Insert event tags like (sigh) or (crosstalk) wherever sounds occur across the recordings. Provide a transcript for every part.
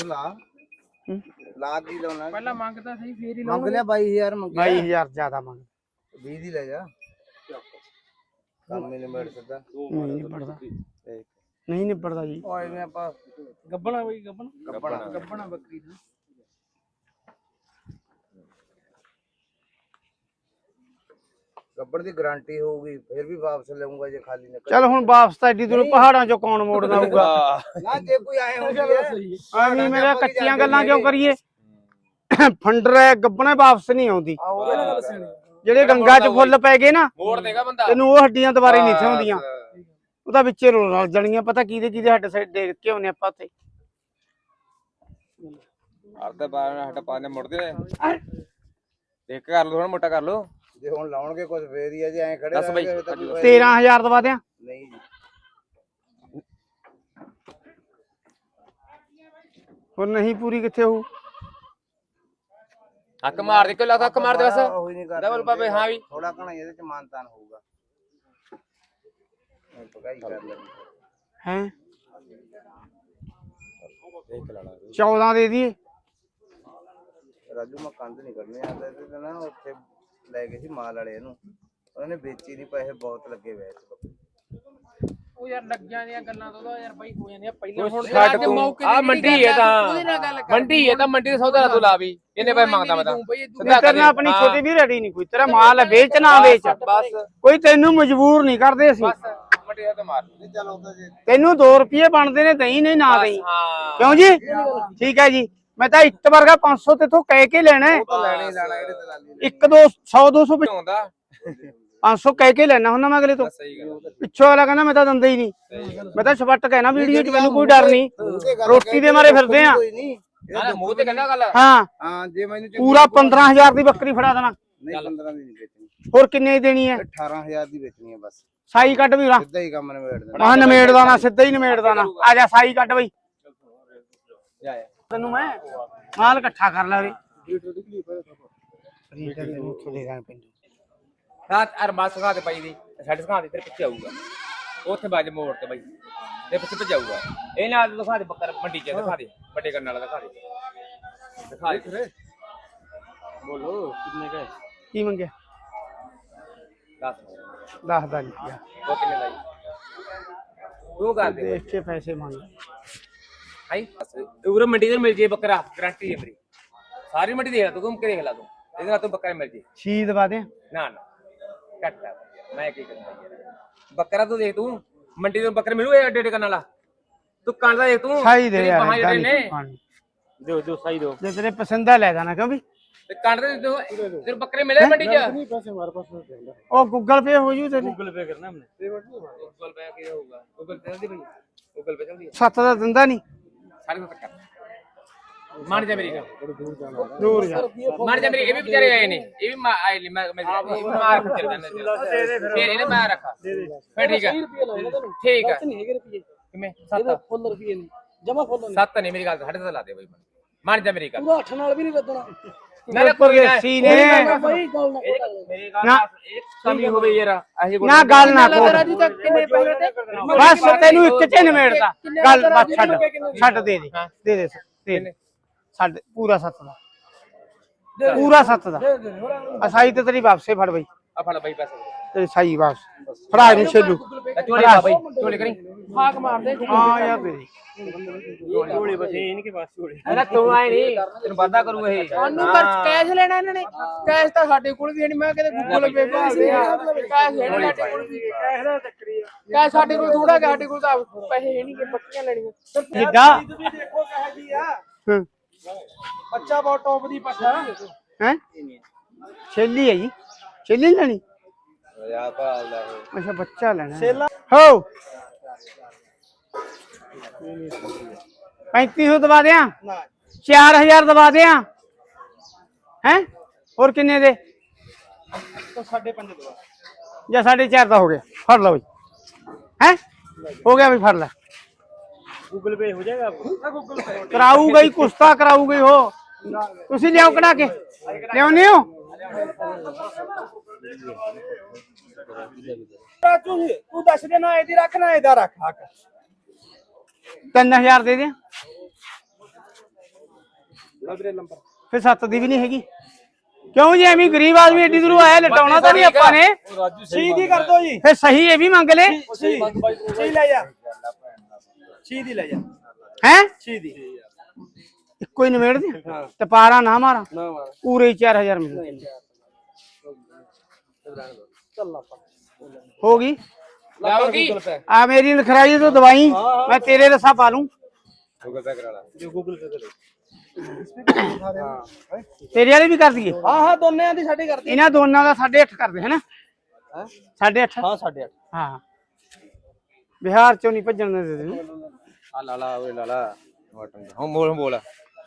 ਤੂੰ ਲਾ। ਹੂੰ। ਲਾ ਕੀ ਲਾਉਣਾ? ਪਹਿਲਾਂ ਮੰਗਦਾ ਸਹੀ ਫੇਰ ਹੀ ਮੰਗ ਲਿਆ 22000 ਮੰਗਿਆ। 22000 ਜ਼ਿਆਦਾ ਮੰਗ। 20 ਦੀ ਲੈ ਜਾ। ਕੰਮ ਨਿਬੜ ਸਕਦਾ। ਨਹੀਂ ਨਿਬੜਦਾ। ਤੇ ਨਹੀਂ ਨਿਬੜਦਾ ਜੀ। ਓਏ ਮੈਂ ਆਪਾਂ ਗੱਬਣਾ ਬਈ ਗੱਬਣਾ। ਗੱਪਣਾ ਗੱਬਣਾ ਬੱਕਰੀ ਦਾ। ਗੱਬੜ ਦੀ ਗਾਰੰਟੀ ਹੋਊਗੀ ਫਿਰ ਵੀ ਵਾਪਸ ਲਵਾਂਗਾ ਜੇ ਖਾਲੀ ਨਿਕਲ ਚੱਲ ਹੁਣ ਵਾਪਸ ਤਾਂ ਐਡੀ ਦੂਰ ਪਹਾੜਾਂ ਚੋਂ ਕੌਣ ਮੋੜਨਾ ਆਊਗਾ ਨਾ ਜੇ ਕੋਈ ਆਏ ਹੋਣਗੇ ਐਵੇਂ ਮੇਰਾ ਕੱਚੀਆਂ ਗੱਲਾਂ ਕਿਉਂ ਕਰੀਏ? (coughs) ਫੰਡਰ ਹੈ ਗੱਬਣੇ ਵਾਪਸ ਨਹੀਂ ਆਉਂਦੀ। ਜਿਹੜੇ ਗੰਗਾ 'ਚ ਫੁੱਲ ਪੈ ਗਏ ਨਾ ਮੋੜ ਦੇਗਾ ਬੰਦਾ। ਤੈਨੂੰ ਉਹ ਹੱਡੀਆਂ ਦੁਬਾਰੇ ਨਹੀਂ ਥਾਉਂਦੀਆਂ। ਉਹਦਾ ਵਿੱਚੇ ਰੋਲ ਰਲ ਜਾਣੀਆਂ ਪਤਾ ਕਿਹਦੇ ਕਿਹਦੇ ਹੱਡ ਸਾਈਡ ਦੇਖ ਕੇ ਆਉਨੇ ਆਪਾਂ ਤੇ ਅਰਦਾ ਬਾਰ ਹਟ ਪਾਣੇ ਮੁੜਦੇ ਨੇ ਇੱਕ ਕਰ ਲੋ ਥੋੜਾ ਮੋਟਾ ਕਰ ਲੋ ਜੇ ਹੁਣ ਲਾਉਣਗੇ ਕੁਝ ਫੇਰ ਹੀ ਆ ਜੇ ਐਂ ਖੜੇ ਦੱਸ ਬਈ, ਰਹਿਣਗੇ ਤਾਂ ਕੋਈ ਫਾਇਦਾ 13000 ਦਵਾ ਦਿਆਂ? ਨਹੀਂ ਜੀ। ਨਹੀਂ ਪੂਰੀ ਕਿੱਥੇ ਹੋਊ? ਹੱਕ ਮਾਰ ਦੇ ਕਿਉਂ ਹੱਕ ਮਾਰ ਦੇ ਬਸ? ਉਹੀ ਨਹੀਂ ਕਰਦੇ ਡਬਲ ਪਾਵੇ ਹਾਂ ਵੀ। ਥੋੜਾ ਘਣਾ ਇਹਦੇ ਚ ਮਾਨਤਾਨ ਹੋਊਗਾ। ਪਕਾਈ ਕਰ ਹੈ। ਦੇਖ ਲੈਣਾ। 14 ਦੇ ਦਈਏ ਰਾਜੂ ਮੈਂ ਕੰਧ ਨਹੀਂ ਕਰਨੇ ਆਂਦਾ ਇਹਦੇ ਤੇ ਨਾ ਉੱਥੇ ਲੈ ਗਏ ਸੀ ਮਾਲ ਵਾਲੇ ਇਹਨੂੰ। ਉਹਨਾਂ ਨੇ ਵੇਚੀ ਨਹੀਂ ਪੈਸੇ ਬਹੁਤ ਲੱਗੇ ਹੋਏ ਇਸ ਉਹ ਯਾਰ ਲੱਗਿਆਂ ਦੀਆਂ ਗੱਲਾਂ ਤੋਂ ਤਾਂ ਯਾਰ ਬਾਈ ਹੋ ਜਾਂਦੀਆਂ। ਪਹਿਲਾਂ ਹੁਣ ਛੱਡ ਤੂੰ। ਆ ਮੰਡੀ ਹੈ ਤਾਂ। ਮੰਡੀ ਹੈ ਤਾਂ ਮੰਡੀ ਦੇ ਸੌਦਾ ਤੂੰ ਲਾ ਵੀ। ਇਹਨੇ ਪੈਸੇ ਮੰਗਦਾ ਮੈਂ ਤਾਂ। ਬਈ ਤੂੰ ਸਿੱਧਾ ਤੇਰੇ ਨਾਲ ਆਪਣੀ ਹਾਂ। ਛੋਟੀ ਵੀ ਰੈਡੀ ਨਹੀਂ ਕੋਈ। ਤੇਰਾ ਮਾਲ ਹੈ ਵੇਚ ਨਾ ਵੇਚ। ਬਸ। ਕੋਈ ਤੈਨੂੰ ਮਜਬੂਰ ਨਹੀਂ ਕਰਦੇ ਅਸੀਂ। ਬਸ। ਮੰਡੀ ਦਾ ਤਾਂ ਮਾਰ ਨਹੀਂ ਚਲ ਉਹਦਾ ਜੇ। ਤੈਨੂੰ 2 ਰੁਪਏ ਬਣਦੇ ਨੇ ਦਹੀਂ ਨਹੀਂ ਨਾ ਦਹੀਂ। ਹਾਂ। ਕਿਉਂ ਜੀ? ਠੀਕ ਹੈ ਜੀ। ਮੈਂ ਤਾਂ ਇੱਕ ਵਰਗਾ 500 ਤੇਥੋਂ ਕਹਿ ਕੇ ਲੈਣਾ ਹੈ। ਉਹ ਤਾਂ ਲੈਣਾ ਹੀ ਲੈਣਾ ਇਹਦੇ ਦਲਾਲੀ ਨੇ। ਇੱਕ ਦੋ 100 200 ਹੁੰਦਾ 500 ਕਹਿ ਕੇ ਲੈਣਾ ਹੁੰਦਾ ਮੈਂ ਅਗਲੇ ਤੋਂ। ਬਸ ਸਹੀ ਗੱਲ ਪਿੱਛੋਂ ਵਾਲਾ ਕਹਿੰਦਾ ਮੈਂ ਤਾਂ ਦਿੰਦਾ ਹੀ ਨਹੀਂ। ਮੈਂ ਤਾਂ ਛਪੱਟ ਕਹਿਣਾ ਵੀਡੀਓ 'ਚ ਮੈਨੂੰ ਕੋਈ ਡਰ ਨਹੀਂ। ਮੂੰਹ ਤੇ ਗੱਲ ਰੋਟੀ ਕਹਿ ਦੇ ਮਾਰੇ ਫਿਰਦੇ ਆ। ਕੋਈ ਨਹੀਂ। ਨਾ ਮੂੰਹ ਤੇ ਕਹਿੰਦਾ ਗੱਲ। ਹਾਂ। ਹਾਂ ਜੇ ਮੈਨੂੰ ਚੰਗੀ- ਪੂਰਾ 15000 ਦੀ ਬੱਕਰੀ ਫੜਾ ਦੇਣਾ। ਨਹੀਂ 15 ਦੀ ਨਹੀਂ ਵੇਚਣੀ। ਹੋਰ ਕਿੰਨੇ ਦੀ ਦੇਣੀ ਹੈ? 18000 ਦੀ ਵੇਚਣੀ ਹੈ ਬਸ। ਸਾਈ ਕੱਢ ਵੀਰਾ। ਸਿੱਧਾ ਹੀ ਕੰਮ ਨਿਬੇੜ ਦੇਣਾ ਆਹ ਨਮੇੜਦਾ ਨਾ ਸਿੱਧਾ ਹੀ ਨਮੇੜਦਾ ਨਾ। ਆ ਜਾ ਸਾਈ ਕੱਢ ਬਈ। ਜਾ ਜਾ। ਤੈਨੂੰ ਮੈਂ? ਮਾਲ ਇਕੱਠਾ ਕਰ ਲਾ ਵੇ ਲੀਟਰ ਦੇ ਉੱਥੋਂ ਦੇ ਦਾਂ ਪਿੰਡ ਰਾਤ ਅਰ ਮਾਸ ਸੁਖਾ ਦੇ ਪਾਈ ਦੀ। ਸਾਡੇ ਸੁਖਾ ਦੇ ਤੇਰੇ ਪਿੱਛੇ ਆਊਗਾ। ਉੱਥੇ ਬਾਜ ਮੋੜ ਤੇ ਬਾਈ। ਤੇ ਪਿੱਛੇ ਭਜਾਊਗਾ ਇਹ ਨਾਲ ਦਿਖਾ ਦੇ ਬੱਕਰ ਮੰਡੀ ਚ ਦਿਖਾ ਦੇ। ਵੱਡੇ ਕਰਨ ਵਾਲਾ ਦਿਖਾ ਦੇ। ਦਿਖਾ ਦੇ। ਬੋਲੋ ਕਿੰਨੇ ਕਾ ਕੀ ਮੰਗਿਆ? ਦੱਸ। ਦੱਸ ਦਾ ਨਹੀਂ। ਗਿਆ ਉਹ ਕਿੰਨੇ ਦਾ ਜੀ ਤੂੰ ਕਰ ਦੇ। ਦੇਖ ਕੇ ਪੈਸੇ ਮੰਗ। ਹਾਈ ਉਰੇ ਤੇ ਮਿਲ ਜੇ ਬੱਕਰਾ ਗਰੰਟੀ ਹੈ ਮੇਰੀ। ਸਾਰੀ ਮੰਡੀ ਦੇਖ ਲੈ ਤੂੰ ਘੁੰਮ ਕੇ ਦੇਖ ਲੈ ਤੂੰ। ਇਹਦੇ ਨਾਲ ਤੂੰ ਬੱਕਰਾ ਮਿਲ ਜੇ ਛੀ ਦਵਾ ਦੇ। ਨਾ ਨਾ। ਕੱਟ ਆ। ਮੈਂ ਕੀ ਕਰਦਾ ਯਾਰ। ਬੱਕਰਾ ਤੂੰ ਦੇਖ ਤੂੰ ਮੰਡੀ ਤੋਂ ਬੱਕਰਾ ਮਿਲੂ ਇਹ ਅੱਡੇ ਅੱਡੇ ਕਰਨ ਵਾਲਾ? ਤੂੰ ਕੰਨ ਦਾ ਦੇਖ ਤੂੰ ਸਾਈ ਦੇ ਤੇਰੀ ਯਾਰ ਬਾਹਾਂ ਏਦਾਂ ਜਿਹੜੇ ਨਹੀਂ ਨੇ। ਖਾਣੀ। ਦਿਓ ਦਿਓ ਸਾਈ ਦਿਓ ਜੇ ਤੇਰੇ ਪਸੰਦਾ ਲੈ ਜਾਣਾ ਕਿਉਂ ਵੀ? ਤੇ ਕੰਨ ਦੇ ਦਿਓ ਤੇਰੇ ਬੱਕਰੇ ਮਿਲੇ ਮੰਡੀ ਚ? ਉਹ ਗੂਗਲ ਪੇ ਹੋ ਜੂ ਤੇਰੇ ਗੂਗਲ ਪੇ ਕਰਨਾ ਹਮਨੇ ਗੂਗਲ ਪੇ ਕੀ ਹੋਊਗਾ? ਗੂਗਲ ਪੇ ਚੱਲਦੀ ਭਾਈ ਗੂਗਲ ਪੇ ਚੱਲਦੀ ਸੱਤ ਦਾ ਦਿੰਦਾ ਨਹੀਂ। ਸਾਰੇ ਤੱਕ ਕਰ। ਮਾਰ ਜਾ ਮੇਰੀ ਗੱਲ। ਦੂਰ ਜਾ ਮਾਰ ਜਾ ਮੇਰੀ ਇਹ ਵੀ ਵਿਚਾਰੇ ਆਏ ਨੇ। ਇਹ ਵੀ ਮਾ- ਆਏ ਨੇ। ਮੈਂ ਮੈਂ ਮਾਰ ਕੇ ਚੱਲ ਜਾਂਦਾ ਫਿਰ। ਇਹਨੇ ਮੈਂ ਰੱਖਾ। ਫਿਰ ਠੀਕ ਹੈ ਠੀਕ ਹੈ ਨਹੀਂ ਹੈਗੇ ਰੁਪਏ। ਕਿਵੇਂ? ਇਹਦਾ ਸੱਤ? ਫੁੱਲ ਰੁਪਏ ਨਹੀਂ। ਜਮਾ ਫੁੱਲ ਨਹੀਂ। ਸੱਤ ਨਹੀਂ ਮੇਰੀ ਗੱਲ ਸਾਡੇ ਤੇ ਲਾ ਦੇ ਬਾਈ ਮੰਨ। ਜਾ ਮੇਰੀ ਗੱਲ। ਪੂਰਾ 8 ਨਾਲ ਵੀ ਨਹੀਂ ਵੱਜਣਾ ਮੈਂ ਤਾਂ ਕੋਈ ਨਾ ਪਰਦੇਸੀ ਨੇ ਬਾਈ ਗੱਲ ਨਾ ਮੇਰੀ ਗੱਲ ਨਾ। ਇੱਕ ਕਮੀ ਹੋਵੇ ਯਾਰ ਅਹੀ ਨਾ ਗੱਲ ਨਾ ਕੋਟ ਰਾਜੂ ਤੱਕ ਕਿੰਨੇ ਪੈਸੇ ਤੇ ਬਸ ਤੈਨੂੰ ਇੱਕ ਚ ਨਿਮੇੜਦਾ ਗੱਲ ਬਸ ਛੱਡ। ਛੱਡ ਦੇ? ਦੇ ਹਾਂ। ਦੇ ਦੇ ਦੇ ਦੇ। ਛੱਡ ਪੂਰਾ ਸੱਤ ਦਾ। ਪੂਰਾ ਸੱਤ ਦਾ। ਅਸਾਈ ਤੇ ਤੇਰੀ ਵਾਪਸੇ ਫੜ ਬਈ। ਆ ਫੜ ਬਾਈ ਪੈਸੇ। ਤੇਰੀ ਸਾਈ ਵਾਪਸ। ਫੜਾ ਇਹਨੂੰ ਛੇਲੂ। ਪਾ ਬਾਈ। ਝੋਲੇ ਕਰੀ। ਫਾਕ ਮਾਰਦੇ ਹਾਂ ਯਾਰ ਤੇਰੀ ਝੋਲੇ ਬਸੇ ਇਨਕੇ ਪਾਸ ਝੋਲੇ ਅਰੇ ਤੂੰ ਆਏ ਨਹੀਂ ਤੈਨੂੰ ਵਾਦਾ ਕਰੂ ਇਹ। ਸਾਨੂੰ ਕਰ ਕੈਸ਼ ਲੈਣਾ ਇਹਨਾਂ ਨੇ। ਕੈਸ਼ ਤਾਂ ਸਾਡੇ ਕੋਲ ਵੀ ਨਹੀਂ ਮੈਂ ਕਿਤੇ ਗੂਗਲ ਪੇ ਭਾਲਦੇ ਆ ਕੈਸ਼ ਨਹੀਂ ਸਾਡੇ ਕੋਲ ਵੀ ਕੈਸ਼ ਦਾ ਚੱਕਰੀ ਆ। ਕੈਸ਼ ਸਾਡੇ ਕੋਲ ਥੋੜਾ ਜਿਹਾ ਸਾਡੇ ਕੋਲ ਤਾਂ ਪੈਸੇ ਹੈ ਨਹੀਂ ਕਿ ਬੱਕੀਆਂ ਲੈਣੀਆਂ। ਜਿੱਡਾ ਦੇਖੋ ਕਹੇ ਜੀ ਆ। ਹਾਂ। ਬੱਚਾ ਬਹੁਤ ਟੌਪ ਦੀ ਪੱਠਾ ਹੈ? ਛੇਲੀ ਹੈ ਜੀ। ਛੇਲੀ ਲੈਣੀ? ਯਾ ਭਾਲਦਾ ਇਹ ਅੱਛਾ ਬੱਚਾ ਲੈਣਾ। ਹੋ। 3500 ਦਵਾ ਦਿਆਂ? 4000 ਦਵਾ ਦਿਆਂ? ਹੈ? ਹੋਰ ਕਿੰਨੇ ਦੇ? ਤਾਂ ਸਾਡੇ ਪੰਜ ਦਵਾ। ਜਾਂ 4.5 ਦਾ ਹੋ ਗਿਆ ਫੜ ਲਓ ਬਈ। ਹੈ? ਹੋ ਗਿਆ ਵੀ ਫੜ ਲੈ। ਗੂਗਲ ਪੇ ਹੋ ਜਾਏਗਾ ਗੂਗਲ ਪੇ ਕਰਾਊਗਾ ਹੀ ਕੁਸਤਾ ਕਰਾਊਗਾ ਹੀ ਹੋ ਤੁਸੀਂ ਲਿਆਓ ਕਢਾ ਕੇ। ਲਿਆਉਨੇ ਹੋ? ਰਾਜੂ ਜੀ ਤੂੰ ਦੱਸ ਦੇ ਨਾ ਇਹਦੀ ਰੱਖ ਨਾ ਇਹਦਾ ਰੱਖ ਹੱਕ 3000 ਦੇ ਦਿਆਂ। ਫਿਰ 7 ਦੀ ਵੀ ਨਹੀਂ ਹੈਗੀ। ਕਿਉਂ ਜੀ? ਐਵੇਂ ਗਰੀਬ ਆਦਮੀ ਏਡੀ ਦੂਰੋਂ ਆਇਆ ਲਟਾਉਣਾ ਤਾਂ ਨਹੀਂ ਆਪਾਂ ਨੇ। ਛੀ ਦੀ ਕਰ ਦੋ ਜੀ। ਫਿਰ ਸਹੀ ਇਹ ਵੀ ਮੰਗ ਲੈ। ਛੀ ਲੈ ਜਾ। ਛੀ ਦੀ ਲੈ ਜਾ। ਹੈ? ਛੀ ਦੀ। ਇੱਕੋ ਹੀ ਨਿਮੇੜ ਦੇ ਤੇ ਪਾਰਾ ਨਾ ਮਾਰਾ। ਨਾ ਮਾਰ। ਪੂਰੇ ਹੀ 4000 ਮਿਲ ਚੱਲ ਆਪਾਂ। ਹੋ ਗਈ। ਲਾਓਗੀ ਆ ਮੇਰੀ ਲਖਰਾਈ ਤੋਂ ਦਵਾਈ ਮੈਂ ਤੇਰੇ ਰਸਾ ਪਾ ਲੂੰ। ਗੂਗਲ ਪੇ ਕਰਾ ਲਾ। ਜੋ ਗੂਗਲ ਪੇ ਕਰ। ਤੇਰੇ ਵਾਲੇ ਵੀ ਕਰ ਦਈਏ? ਹਾਂ ਹਾਂ ਦੋਨਿਆਂ ਦੀ ਸਾਡੀ ਕਰਦੀ ਇਹਨਾਂ ਦੋਨਾਂ ਦਾ 8.5 ਕਰਦੇ ਹੈਨਾ? 8.5 ਹਾਂ 8.5 ਹਾਂ। ਬਿਹਾਰ ਚੋਂ ਨਹੀਂ ਭੱਜਣ ਦੇ ਤੈਨੂੰ। ਆ ਲਾ ਲਾ ਓਏ ਲਾ ਲਾ। ਵਟਨ ਹੁਣ ਬੋਲ।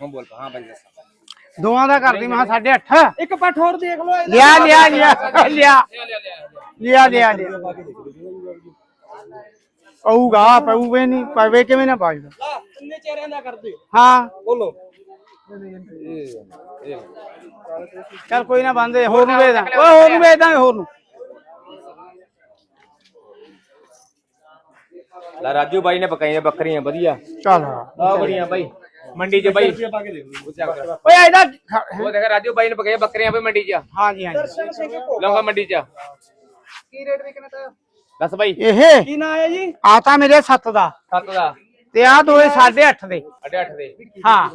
ਹੁਣ ਬੋਲ ਹਾਂ ਬਾਈ ਦੱਸ। ਦੋਵਾਂ ਦਾ ਕਰਦੀ ਮੈਂ 8.5 ਇੱਕ ਪੱਠ ਹੋਰ ਦੇਖ ਲਓ ਇਹਦਾ ਲਿਆ ਲਿਆ ਲਿਆ ਲਿਆ। ਲਿਆ ਲਿਆ ਲਿਆ ਪਊਗਾ ਪਊਵੇ ਨਹੀਂ ਪਵੇ ਕਿਵੇਂ ਨਾ ਪਾਜਦਾ ਲਾ ਇੰਨੇ ਚਿਹਰਿਆਂ ਦਾ ਕਰਦੇ ਹਾਂ। ਬੋਲੋ। ਚੱਲ ਕੋਈ ਨਾ ਬੰਦੇ ਹੋਰ ਨੂੰ ਵੇਚਦਾ ਓਏ ਹੋਰ ਨੂੰ ਵੇਚਦਾ ਹੋਰ ਨੂੰ। ਲਾ ਰਾਜੂ ਬਾਈ ਨੇ ਪਕਾਈਆਂ ਬੱਕਰੀਆਂ ਵਧੀਆ। ਚੱਲ। ਆ ਬੜੀਆਂ ਬਾਈ। ਮੰਡੀ 'ਚ ਬਾਈ। ਓਏ ਇਹਦਾ ਉਹ ਦੇਖ ਰਾਜੂ ਬਾਈ ਨੇ ਪਕਾਈਆਂ ਬੱਕਰੀਆਂ ਬਈ ਮੰਡੀ 'ਚ। ਹਾਂ ਜੀ ਹਾਂ ਜੀ। ਦਰਸ਼ਨ ਸਿੰਘ ਲੰਗਾ ਮੰਡੀ 'ਚ। ਕੀ ਰੇਟ ਵਿਕਣਾ ਤਾਂ? ਦੱਸ ਬਾਈ। ਇਹ ਕੀ ਨਾਂ ਹੈ ਜੀ? ਆ ਤਾਂ ਮੇਰੇ 7 ਦਾ। ਸੱਤ ਦਾ। ਤੇ ਆ ਦੋਏ 8.5 ਦੇ। ਅਡੇ ਅੱਠ ਦੇ। ਹਾਂ।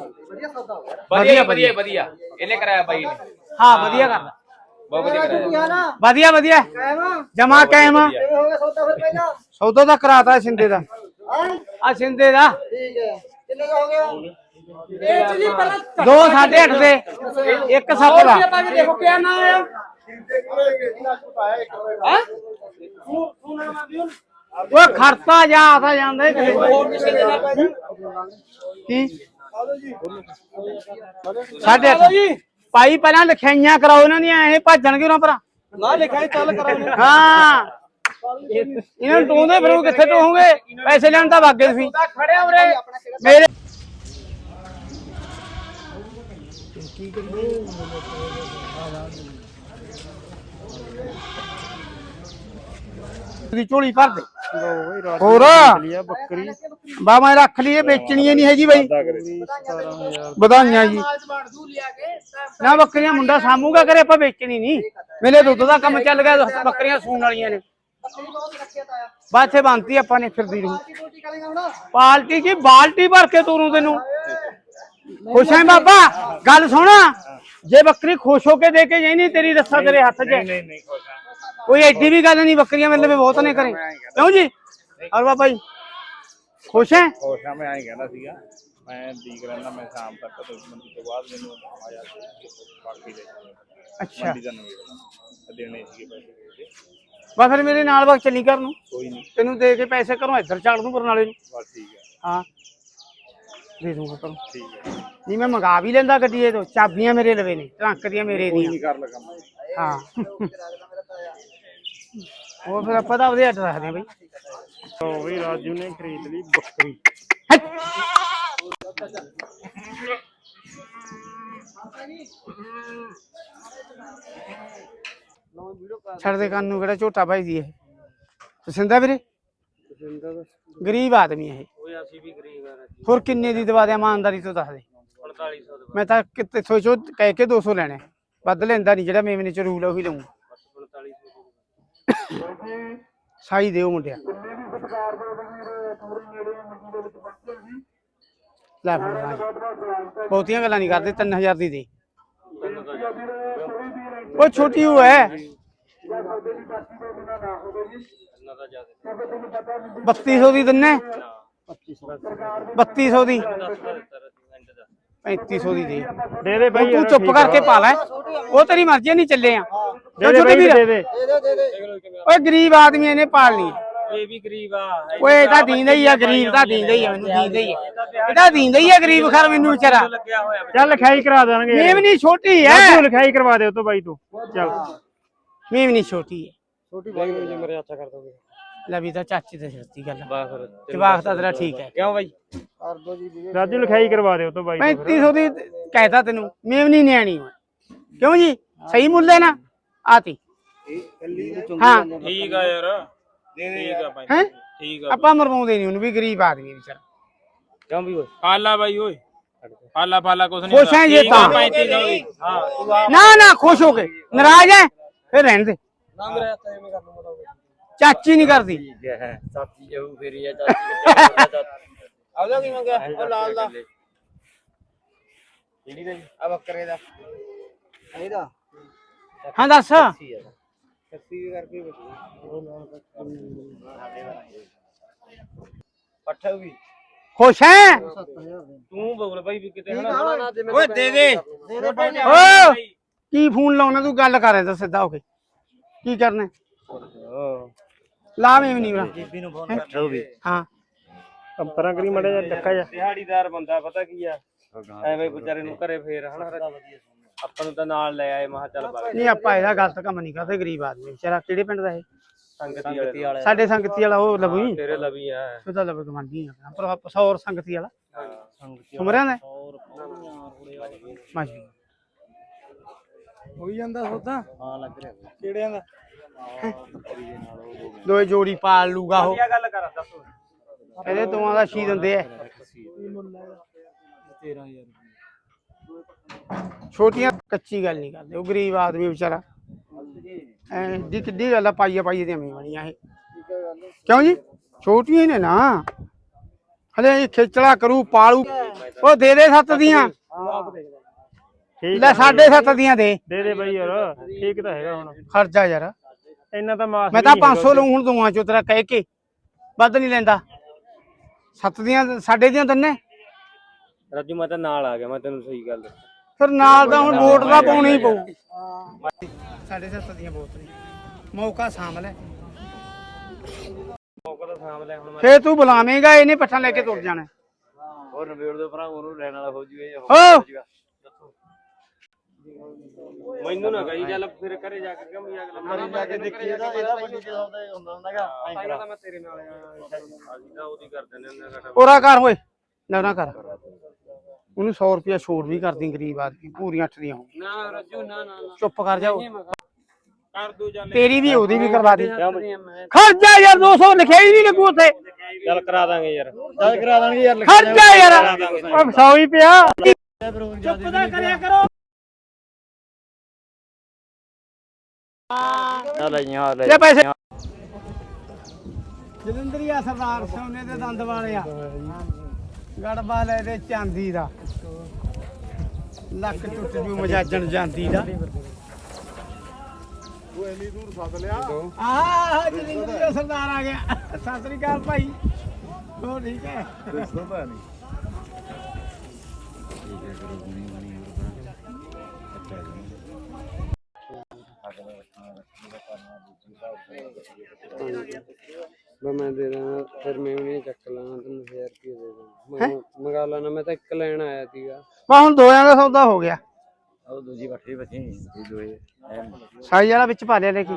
ਵਧੀਆ ਵਧੀਆ ਵਧੀਆ। ਇਹਨੇ ਕਰਾਇਆ ਬਾਈ ਨੇ। ਹਾਂ ਵਧੀਆ ਕਰਦਾ ਬਹੁਤ ਵਧੀਆ ਕਰਾਇਆ। ਵਧੀਆ ਵਧੀਆ ਜਮਾ ਕਾਇਮ ਆ। ਹੋ ਗਿਆ ਸੌਦਾ ਫਿਰ ਪਹਿਲਾਂ? ਸੌਦਾ ਤਾਂ ਕਰਾਤਾ ਸ਼ਿੰਦੇ ਦਾ। ਆ ਸ਼ਿੰਦੇ ਦਾ। ਠੀਕ ਹੈ। ਕਿੰਨੇ ਦਾ ਹੋ ਗਿਆ? ਇਹ ਜੀ ਪਹਿਲਾਂ ਦੋ 8.5 ਦੇ ਇੱਕ 7 ਦਾ। ਪਾ ਕੇ ਦੇਖੋ ਕਿਆ ਨਾਂ ਆ। ਉਹ ਖਰਤਾ ਜਾ ਆਦਾ ਜਾਂਦਾ ਹੀ ਕਿਸੇ ਕੋਲ। ਕੀ? ਸਾਡੇ ਅੱਠ ਭਾਈ ਪਹਿਲਾਂ ਲਿਖਾਈਆਂ ਕਰਾਓ ਇਹਨਾਂ ਦੀਆਂ ਇਹ ਭੱਜਣਗੇ ਉਹਨਾਂ ਪਰ ਨਾ ਲਿਖਾਈ ਚੱਲ ਕਰਾਂਗੇ ਹਾਂ। ਇਹਨਾਂ ਨੂੰ ਟੋਂਦੇ ਫਿਰ ਉਹ ਕਿੱਥੇ ਟੋਹੋਗੇ ਪੈਸੇ ਲੈਣ ਤਾਂ ਵਾਗੇ ਤੁਸੀਂ। ਖੜੇ ਉਰੇ। ਮੇਰੇ ਦੀ ਝੋਲੀ ਭਰ ਦੇ ਹੋਰ ਬੱਕਰੀ ਬਾ ਮੈਂ ਰੱਖ ਹੀ ਵਧਾਈਆਂ ਜੀ ਨਾ ਬੱਕਰੀਆਂ ਮੁੰਡਾ ਸਾਮੂਗਾ ਕਰੇ ਆਪਾਂ ਵੇਚਣੀ ਨਹੀਂ ਮੇਰੇ ਦੁੱਧ ਦਾ ਕੰਮ ਚੱਲ ਗਿਆ ਦੱਸ ਬੱਕਰੀਆਂ ਸੂਣ ਵਾਲੀਆਂ ਨੇ ਬਸ ਇੱਥੇ ਬੰਨਤੀ ਆਪਾਂ ਨੇ ਫਿਰਦੀ ਰਹੂ ਪਾਲਟੀ ਕੀ ਬਾਲਟੀ ਭਰ ਕੇ ਤੋਰੂ ਤੈਨੂੰ ਖੁਸ਼ ਹੈ ਬਾਬਾ? ਗੱਲ ਸੁਣ। ਜੇ ਬੱਕਰੀ ਖੁਸ਼ ਹੋ ਕੇ ਦੇ ਕੇ ਜਾਈ ਨਹੀਂ ਤੇਰੀ ਰੱਸਾ ਤੇਰੇ ਹੱਥ 'ਚ। ਨਹੀਂ ਨਹੀਂ ਕੋਈ ਐਡੀ ਵੀ ਗੱਲ ਨਹੀਂ ਬੱਕਰੀਆਂ ਮੇਰੇ ਲਈ ਬਹੁਤ ਨੇ ਕਰੇ ਕਿਉਂ ਜੀ? ਔਰ ਬਾਬਾ ਜੀ। ਖੁਸ਼ ਹੈ? ਹੋਰ ਸ਼ਾਮੇ ਆਏ ਕਹਿੰਦਾ ਸੀਗਾ। ਮੈਂ ਠੀਕ ਰਹਿਣਾ ਮੈਂ ਸ਼ਾਮ ਤੱਕ ਤੋਂ ਮੰਡੀ ਤੋਂ ਬਾਅਦ ਮੈਨੂੰ ਆ ਜਾ ਬਾਕੀ ਜਾਣਾ ਅੱਛਾ। ਮੰਡੀ ਦਾ ਨਵੇਂ ਦੇਣੇ ਸੀਗੇ ਪੈਸੇ ਬਸ ਫਿਰ ਮੇਰੇ ਨਾਲ ਵਕ ਚੱਲੀ ਕਰ ਨੂੰ। ਕੋਈ ਨਹੀਂ। ਤੈਨੂੰ ਦੇ ਕੇ ਪੈਸੇ ਘਰੋਂ ਇੱਧਰ ਚਾੜ ਦੂੰ ਬਰਨਾਲੇ ਨੂੰ। ਬਸ ਠੀਕ ਹੈ। ਹਾਂ। ਦੇ ਦੂੰਗਾ ਠੀਕ ਹੈ। ਨਹੀਂ ਮੈਂ ਮੰਗਾ ਵੀ ਲੈਂਦਾ ਗੱਡੀ ਇਹ ਤੋਂ। ਚਾਬੀਆਂ ਮੇਰੇ ਲਵੇ ਨੇ ਟਰੰਕ ਦੀਆਂ ਮੇਰੇ ਦੀਆਂ। ਨਹੀਂ ਕਰ ਲਗਾ ਮੈਂ। ਹਾਂ। ਉਹ ਫਿਰ ਆਪਾਂ ਤਾਂ ਉਹਦੇ ਅੱਡ ਰੱਖਦੇ ਆ ਬਈ। ਉਹ ਵੀ ਰਾਜੂ ਨੇ ਖਰੀਦ ਲਈ ਬੱਕਰੀ। ਛੱਡ ਦੇ ਕੰਨ ਨੂੰ ਕਿਹੜਾ ਝੋਟਾ ਭਾਈ ਇਹ। ਪਸੰਦਾ ਵੀਰੇ? ਗਰੀਬ ਆਦਮੀ ਇਹ। ਓਏ ਅਸੀਂ ਵੀ ਗਰੀਬ ਆ ਹੋਰ ਕਿੰਨੇ ਦੀ ਦਵਾ ਦੇ ਇਮਾਨਦਾਰੀ ਤੋਂ ਦੱਸ ਦੇ। 4500 ਮੈਂ ਤਾਂ ਕਿਤੇ ਸੋਚੋ ਕਹਿ ਕੇ 200 ਲੈਣੇ ਵੱਧ ਲੈਂਦਾ ਨਹੀਂ ਜਿਹੜਾ ਮੇਮਨੇ ਚ ਰੂਲ ਆ ਉਹੀ ਲਊਂ 4500 ਸਾਈ ਦਿਓ ਮੁੰਡਿਆ। ਲੈ ਫੜ ਰਾਜ ਬਹੁਤੀਆਂ ਗੱਲਾਂ ਨਹੀਂ ਕਰਦੇ 3000 ਦੀ ਦੇ। ਉਹ ਛੋਟੀ ਹੋ ਹੈ। 3200 ਦੀ ਦਿੰਨੇ? 3200 ਦੀ। 3500 ਦੀ ਦੇ ਦੇ। ਦੇ ਉਹ ਤੂੰ ਚੁੱਪ ਕਰਕੇ ਪਾ ਲੈ। ਉਹ ਤੇਰੀ ਮਰਜ਼ੀ ਨਹੀਂ ਚੱਲੇ ਆ। ਦੇ ਦੇ ਬਈ ਦੇ ਦੇ। ਓਏ ਗਰੀਬ ਆਦਮੀ ਇਹਨੇ ਪਾਲਣੀ ਆ। ਇਹ ਵੀ ਗਰੀਬ ਆ। ਓਏ ਇਹ ਤਾਂ ਦੀਂਦਾ ਹੀ ਆ ਗਰੀਬ ਤਾਂ ਦੀਂਦਾ ਹੀ ਆ ਮੈਨੂੰ ਦੀਂਦਾ ਹੀ ਆ। ਇਹਦਾ ਦੀਂਦਾ ਹੀ ਆ ਗਰੀਬ ਖਰ ਮੈਨੂੰ ਵਿਚਾਰਾ। ਚੱਲ ਲਿਖਾਈ ਕਰਾ ਦੇਣਗੇ। ਮੇਮ ਨਹੀਂ ਛੋਟੀ ਹੈ। ਰਾਜੂ ਲਿਖਾਈ ਕਰਵਾ ਦੇ ਉਹ ਤੋਂ ਬਾਈ ਤੂੰ। ਚੱਲ। ਮੇਮ ਨਹੀਂ ਛੋਟੀ ਬਾਈ ਮੇਰੇ ਕਰ ਦੋਗੇ। ਲੈ ਵੀ ਤਾਂ ਚਾਚੀ ਤੇ ਸਸਤੀ ਗੱਲ ਬਾ ਫਿਰ ਜਵਾਕ ਤਾਂ ਤੇਰਾ ਠੀਕ ਹੈ। ਕਿਉਂ ਬਾਈ? ਰਾਜੂ ਲਿਖਾਈ ਕਰਵਾ ਦੇ ਉਹ ਤੋਂ ਬਾਈ 3500 ਦੀ ਕਹਿਤਾ ਤੈਨੂੰ ਮੇਮ ਨਹੀਂ ਨਿਆਣੀ ਓਏ। ਕਿਉਂ ਜੀ? ਸਹੀ ਮੁੱਲ ਹੈ ਨਾ? ਆਤੀ ਹਾਂ। ਠੀਕ ਆ ਯਾਰ। ਠੀਕ ਆ ਬਾਈ। ਹੈ? ਠੀਕ ਆਪਾਂ ਮਰਵਾਉਂਦੇ ਨਹੀਂ ਉਹਨੂੰ ਵੀ ਗਰੀਬ ਆਦਮੀ ਵਿਚਾਰਾ। ਕਿਉਂ ਵੀ ਓਏ? ਕਾਲਾ ਬਾਈ ਓਏ। ਪਾਲਾ ਪਾਲਾ ਕੁਛ ਨਹੀਂ ਖੁਸ਼ ਹੈ ਜੇ ਤਾਂ। 3500 ਦੀ। ਹਾਂ। ਤੂੰ ਆ ਨਾ ਨਾ ਖੁਸ਼ ਹੋ ਕੇ। ਨਾਰਾਜ਼ ਹੈ? ਫਿਰ ਰਹਿਣ ਦੇ। ਚਾਚੀ ਨਹੀਂ ਕਰਦੀ। ਸਾਥੀ ਜਾਊ ਫੇਰੀ ਆ ਚਾਚੀ (laughs) ਆਉਦਾ ਕੀ ਮੰਗਿਆ ਉਹ ਲਾਲ ਦਾ। ਕਿਹੜੀ ਦਾ ਜੀ? ਆ ਬੱਕਰੇ ਦਾ। ਇਹਦਾ? ਹਾਂ ਦੱਸ। ਕੱਸੀ ਕਰਕੇ ਪੱਠਾ ਵੀ। ਖੁਸ਼ ਹੈ? ਤੂੰ ਬੋਲ ਬਾਈ ਵੀ ਕਿਤੇ ਓਏ ਦੇ ਦੇ। ਓ ਕੀ ਫੋਨ ਲਾਉਣਾ ਤੂੰ ਗੱਲ ਕਰ ਰਿਹਾ ਸਿੱਧਾ ਹੋ ਕੇ। ਕੀ ਕਰਨਾ? ਹੈ? ਲਾ ਮੈਂ ਨਹੀਂ ਬੀਬੀ ਨੂੰ ਫੋਨ ਕਰ ਵੀ ਹਾਂ ਪਰਾਂ ਕਰੀ ਮੜੇ ਜਾ ਟੱਕਾ ਜਾ। ਦਿਹਾੜੀਦਾਰ ਬੰਦਾ ਪਤਾ ਕੀ ਆ? ਐਵੇਂ ਵਿਚਾਰੇ ਨੂੰ ਘਰੇ ਫੇਰ ਹਨਾ ਆਪਾਂ ਨੂੰ ਤਾਂ ਨਾਲ ਲੈ ਆਏ ਮਹਾ ਚੱਲ ਨਹੀਂ ਆਪਾਂ ਇਹਦਾ ਗਲਤ ਕੰਮ ਨਹੀਂ ਕਰਦੇ ਗਰੀਬ ਆਦਮੀ। ਵਿਚਾਰਾ ਕਿਹੜੇ ਪਿੰਡ ਦਾ ਇਹ? ਸੰਗਤੀ ਵਾਲੇ ਸਾਡੇ ਸੰਗਤੀ ਵਾਲਾ ਉਹ ਲਵੀ ਤੇਰੇ ਲਵੀ ਆ। ਉਹ ਤਾਂ ਲਵ ਗਵਾਂਢੀ ਆ ਆਪਣਾ, ਪਰ ਆਪਾਂ ਸੌਰ ਸੰਗਤੀ ਵਾਲਾ। ਸੁਮਰਿਆਂ ਦਾ? ਮਾਸ਼ੀ ਹੋਈ ਜਾਂਦਾ ਸੌਦਾ? ਹਾਂ ਲੱਗ ਰਿਹਾ। ਕਿਹੜਿਆਂ ਦਾ? ਦੋਏ ਜੋੜੀ ਪਾਲ ਲੂਗਾ ਉਹ। ਕੀ ਗੱਲ ਕਰ ਦੱਸ ਇਹਦੇ ਦੋਵਾਂ ਦਾ ਸ਼ੀ ਦਿੰਦੇ ਐ 13000 ਛੋਟੀਆਂ ਕੱਚੀ ਗੱਲ ਨਹੀਂ ਕਰਦੇ ਉਹ ਗਰੀਬ ਆਦਮੀ ਵਿਚਾਰਾ। ਐ ਦੀ ਕਿੱਡੀ ਗੱਲ ਆ ਪਾਈਆ ਪਾਈਏ ਦੀਆਂ ਮੀ ਬਣੀਆਂ ਇਹ। ਕਿਉਂ ਜੀ? ਛੋਟੀਆਂ ਹੀ ਨੇ ਨਾ। ਹਲੇ ਇਹ ਖੇਚਲਾ ਕਰੂ ਪਾਲੂ। ਉਹ ਦੇ ਦੇ ਸੱਤ ਦੀਆਂ। ਲੈ ਸਾਢੇ ਸੱਤ ਦੀਆਂ ਦੇ। ਦੇ ਦੇ ਬਾਈ ਯਾਰ ਠੀਕ ਤਾਂ ਹੈਗਾ ਹੁਣ। ਖਰਚਾ ਯਾਰ। ਇੰਨਾ ਤਾਂ ਮਾਸ ਮੈਂ ਤਾਂ 500 ਲਊ ਹੁਣ ਦੋਵਾਂ ਚੋਂ ਤੇਰਾ ਕਹਿ ਕੇ। ਵੱਧ ਨਹੀਂ ਲੈਂਦਾ। ਸੱਤ ਦੀਆਂ ਸਾਡੇ ਦੀਆਂ ਦੰਨੇ। ਰਾਜੂ ਮੈਂ ਤਾਂ ਨਾਲ ਆ ਗਿਆ ਮੈਂ ਤੈਨੂੰ ਸਹੀ ਗੱਲ ਦੱਸਾਂ। ਫਿਰ ਨਾਲ ਦਾ ਹੁਣ ਵੋਟ ਦਾ ਪਾਉਣਾ ਹੀ ਪਊ। ਸਾਡੇ ਸੱਤ ਦੀਆਂ ਬੋਤਲਾਂ ਮੌਕਾ ਸਾਂਭ ਲੈ। ਮੌਕਾ ਤਾਂ ਸਾਂਭ ਲੈ ਹੁਣ ਫੇਰ ਤੂੰ ਬੁਲਾਵੇਂਗਾ ਇਹਨੇ ਪੱਠਾ ਲੈ ਕੇ ਤੁਰ ਜਾਣਾ। ਹੋਰ ਨਵੇੜ ਦੇ ਭਰਾ ਉਹਨੂੰ ਲੈਣ ਵਾਲਾ ਹੋ ਜੂਏ ਓ ਮੈਨੂੰ ਨਾ ਕਹੀ ਚੱਲ ਫਿਰ ਘਰੇ ਜਾ ਕੇ ਕਿਉਂ ਵੀ ਅਗਲਾ ਮਰੀ ਜਾ ਕੇ ਦੇਖੀ ਇਹਦਾ ਇਹਦਾ ਵੱਡੀ ਚ ਹੁੰਦਾ ਹੁੰਦਾ ਹੁੰਦਾਗਾ ਐਂ ਤਾਂ ਮੈਂ ਤੇਰੇ ਨਾਲ ਆ। ਅਸੀਂ ਤਾਂ ਉਹਦੀ ਕਰ ਦਿੰਦੇ ਹੁੰਦੇ ਸਾਡਾ ਉਹਰਾ ਕਰ ਓਏ ਨਾ ਨਾ ਕਰ। ਉਹਨੂੰ 100 ਰੁਪਿਆ ਛੋੜ ਵੀ ਕਰਦੀ ਗਰੀਬ ਆਦਮੀ ਪੂਰੀਆਂ ਅੱਠ ਦੀਆਂ ਹੋਣ ਨਾ ਰਾਜੂ ਨਾ ਨਾ ਚੁੱਪ ਕਰ ਜਾਓ ਕਰ ਦੂ ਚੱਲ। ਤੇਰੀ ਵੀ ਉਹਦੀ ਵੀ ਕਰਵਾ ਦੇ। ਖਰਚਾ ਯਾਰ 200 ਲਿਖਿਆ ਹੀ ਨਹੀਂ ਲੱਗੂ ਉੱਥੇ। ਚੱਲ ਕਰਾ ਦਾਂਗੇ ਯਾਰ। ਚੱਲ ਕਰਾ ਦਾਂਗੇ ਯਾਰ ਖਰਚਾ ਯਾਰ। ਉਹ 100 ਹੀ ਪਿਆ। ਚੁੱਪ ਦਾ ਕਰਿਆ ਕਰੋ। ਚੱਲ ਯਾਰ ਲੈ ਲੈ ਪੈਸੇ। ਜਲੰਧਰੀਆ ਸਰਦਾਰ ਸੋਨੇ ਦੇ ਦੰਦ ਵਾਲੇ ਆ। ਗੜਬਾ ਲੈ ਦੇ ਚਾਂਦੀ ਦਾ। ਲੱਕ ਟੁੱਟ ਜੂ ਮਜਾਜਣ ਜਾਂਦੀ ਦਾ। ਉਹ ਇੰਨੀ ਦੂਰ ਫਸ ਲਿਆ ਆਹ ਜਲੰਧਰੀਆ ਸਰਦਾਰ ਆ ਗਿਆ। ਸਤਿ ਸ੍ਰੀ ਅਕਾਲ ਭਾਈ। ਹੋ ਠੀਕ ਹੈ? ਬਸ ਮੈਂ ਦੇ ਦਾਂ ਫਿਰ ਮੈਂ ਨਹੀਂ ਚੱਕ ਲੈਣਾ ਤੈਨੂੰ 1000 ਰੁਪਏ ਦੇ ਦਾਂ ਮੰਗਾ ਲੈਣਾ ਮੈਂ ਤਾਂ ਇੱਕ ਲੈਣ ਆਇਆ ਸੀਗਾ। ਵਾ ਹੁਣ ਦੋਆਂ ਦਾ ਸੌਦਾ ਹੋ ਗਿਆ। ਉਹ ਦੂਜੀ ਬੱਠੀ ਬੱਚੀ ਇਹ ਦੋਏ। ਸਾਈ ਵਾਲਾ ਵਿੱਚ ਪਾ ਲਿਆ ਲੈ ਕੀ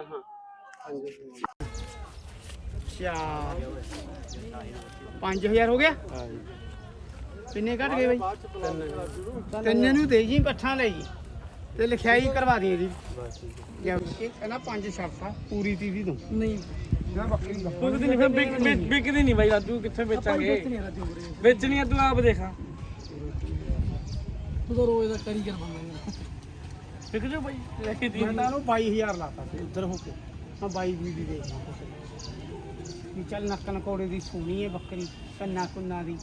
ਚਾਰ 5000 ਹੋ ਗਿਆ? ਕਿੰਨੇ ਘਟ ਗਏ ਬਾਈ? ਤਿੰਨੇ ਨੂੰ ਦੇ ਜੀ ਪੱਠਾ ਲੈ ਜੀ ਤੇ ਲਿਖਾਈ ਕਰਵਾ ਦੀ ਇਹਦੀ ਜਾਂ ਕਹਿੰਦਾ ਪੰਜ ਸ਼ਰਤਾਂ ਪੂਰੀ ਤੀਵੀ ਦੂੰ ਨਹੀਂ। ਨਾ ਬੱਕਰੀ ਦਾ ਫਿਰ ਵਿਕਦੀ ਨਹੀਂ ਬਾਈ ਰਾਜੂ ਕਿੱਥੇ ਵੇਚਾਂਗੇ? ਵੇਚਣੀ ਆ ਤੂੰ ਆਪ ਦੇਖਾ। ਤੂੰ ਤਾਂ ਰੋਜ਼ ਦਾ ਕਾਰੀਗਰ ਬਣਨਾ ਵਿਕ ਜਾ ਬਾਈ। ਲੈ ਕੇ ਦੀ ਮੈਂ ਤਾਂ ਉਹਨੂੰ 22000 ਲਾਤਾ ਸੀ ਉੱਧਰ ਹੋ ਕੇ। ਮੈਂ 22 ਵੀ ਦੀ ਦੇ ਵੀ ਚੱਲ ਨੱਕ ਨਕੋੜੇ ਦੀ ਸੋਹਣੀ ਹੈ ਬੱਕਰੀ ਕੰਨਾ ਕੁੰਨਾ ਦੀ।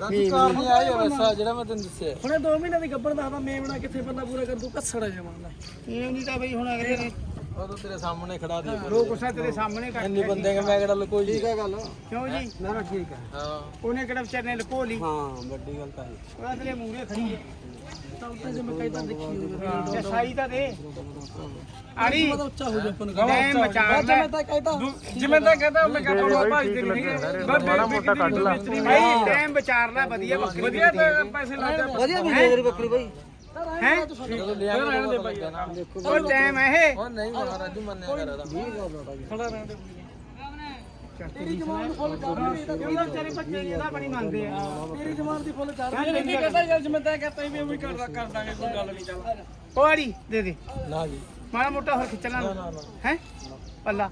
ਰਾਜੂ ਕਾਰ ਨਹੀਂ ਆਇਆ ਵੈਸਾ ਜਿਹੜਾ ਮੈਂ ਤੈਨੂੰ ਦੱਸਿਆ। ਹੁਣੇ 2 ਮਹੀਨੇ ਦੀ ਗੱਬਰ ਦੱਸਦਾ ਮੇਮਣਾ ਕਿੱਥੇ ਬੰਦਾ ਪੂਰਾ ਕਰ ਦੂ ਕੱਸੜਾ ਜਮਾਨਾ ਇਹ ਨਹੀਂ ਤਾਂ ਬਈ ਹੁਣ ਅਗਲੇ ਨੇ ਉਦੋਂ ਤੇਰੇ ਸਾਹਮਣੇ ਖੜਾ ਦੇ ਲੋਕ ਉਸਾ ਤੇਰੇ ਸਾਹਮਣੇ ਕਰ ਇੰਨੇ ਬੰਦੇ ਕਿ ਮੈਂ ਕਿਹੜਾ ਲਕੋਈ ਠੀਕ ਹੈ ਗੱਲ। ਕਿਉਂ ਜੀ? ਨਾ ਨਾ ਠੀਕ ਹੈ। ਹਾਂ। ਉਹਨੇ ਕਿਹੜਾ ਵਿਚਾਰੇ ਨੇ ਲੁਕੋ ਲਈ ਹਾਂ ਵੱਡੀ ਗੱਲ ਤਾਂ ਹੈ। ਉਹਦਾ ਤੇਰੇ ਮੂਹਰੇ ਖੜੀ ਹੈ। ਤਾਂ ਉੱਤੇ ਜੇ ਮੈਂ ਕਹਿੰਦਾ ਦੇਖੀ ਤੇ ਸਾਈ ਤਾਂ ਦੇ। ਆੜੀ। ਉੱਚਾ ਹੋ ਜਾ ਆਪਾਂ ਨੂੰ ਮੈਂ ਮਚਾਣ ਜਿਵੇਂ ਤਾਂ ਕਹਿੰਦਾ ਜਿਵੇਂ ਤਾਂ ਕਹਿੰਦਾ ਮੈਂ ਕਹਿੰਦਾ ਭਾਈ ਤੇ ਨਹੀਂ ਮਾੜਾ ਮੋਟਾ ਕੱਢ ਲਾ। ਭਾਈ ਟਾਈਮ ਵਿਚਾਰ ਲੈ ਵਧੀਆ ਬੱਕਰੀ ਵਧੀਆ ਤਾਂ ਪੈਸੇ ਲਾ ਦੇ ਵਧੀਆ ਵੀ ਦੇ ਤੇਰੀ ਬੱਕਰੀ ਭਾਈ ਹੈ? ਰਹਿਣ ਦੇ ਭਾਈ ਉਹ ਟਾਈਮ ਹੈ ਇਹ। ਉਹ ਨਹੀਂ ਮਹਾਰਾਜ ਮੰਨਿਆ ਕਰ ਖੜਾ ਰਹਿਣ ਦੇ ਤੇਰੀ ਜਮਾਨ ਫੁੱਲ ਕਰ ਉਹਦਾ ਤੇਰੇ ਬੱਚੇ ਇਹਦਾ ਬਣੀ ਮੰਨਦੇ ਆ। ਤੇਰੀ ਜਮਾਨ ਦੀ ਫੁੱਲ ਕਰ ਇਹ ਨਹੀਂ ਕਹਿੰਦਾ ਯਾਰ ਜਿਵੇਂ ਤੈਂ ਕਹਤਾ ਵੀ ਉਹੀ ਕਰ ਕਰ ਦਾਂਗੇ ਕੋਈ ਗੱਲ ਨਹੀਂ ਚੱਲ। ਉਹ ਆੜੀ ਦੇ ਦੇ। ਨਾ ਜੀ। ਮਾੜਾ ਮੋਟਾ ਹੋਰ ਖਿੱਚ ਲਾਂ ਹੈ? ਪੱਲਾ।